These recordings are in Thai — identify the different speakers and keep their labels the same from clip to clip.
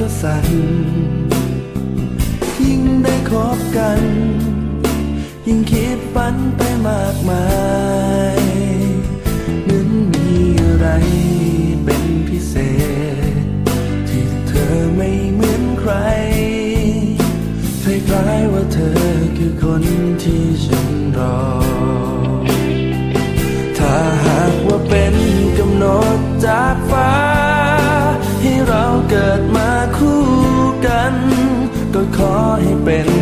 Speaker 1: ก็สั่นยิ่งได้คบกัน ยิ่งคิดฝันไปมากมายเหมือนมีอะไรเป็นพิเศษ ที่เธอไม่เหมือนใครคล้ายๆว่าเธอคือคนที่ฉันรอ ถ้าหากว่าเป็นกำหนดจากฟ้า ให้เราเกิดมา ให้เป็นอย่างนั้น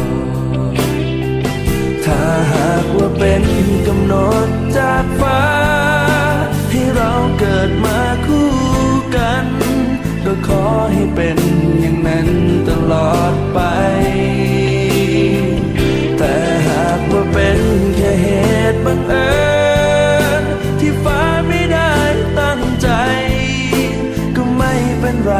Speaker 1: ถ้าหากว่าเป็นกำหนดจากฟ้า ให้เราเกิดมาคู่กัน ก็ขอให้เป็นอย่างนั้นตลอดไป แต่หากว่าเป็นแค่เหตุบังเอิญที่ฟ้าไม่ได้ตั้งใจ ก็ไม่เป็นไร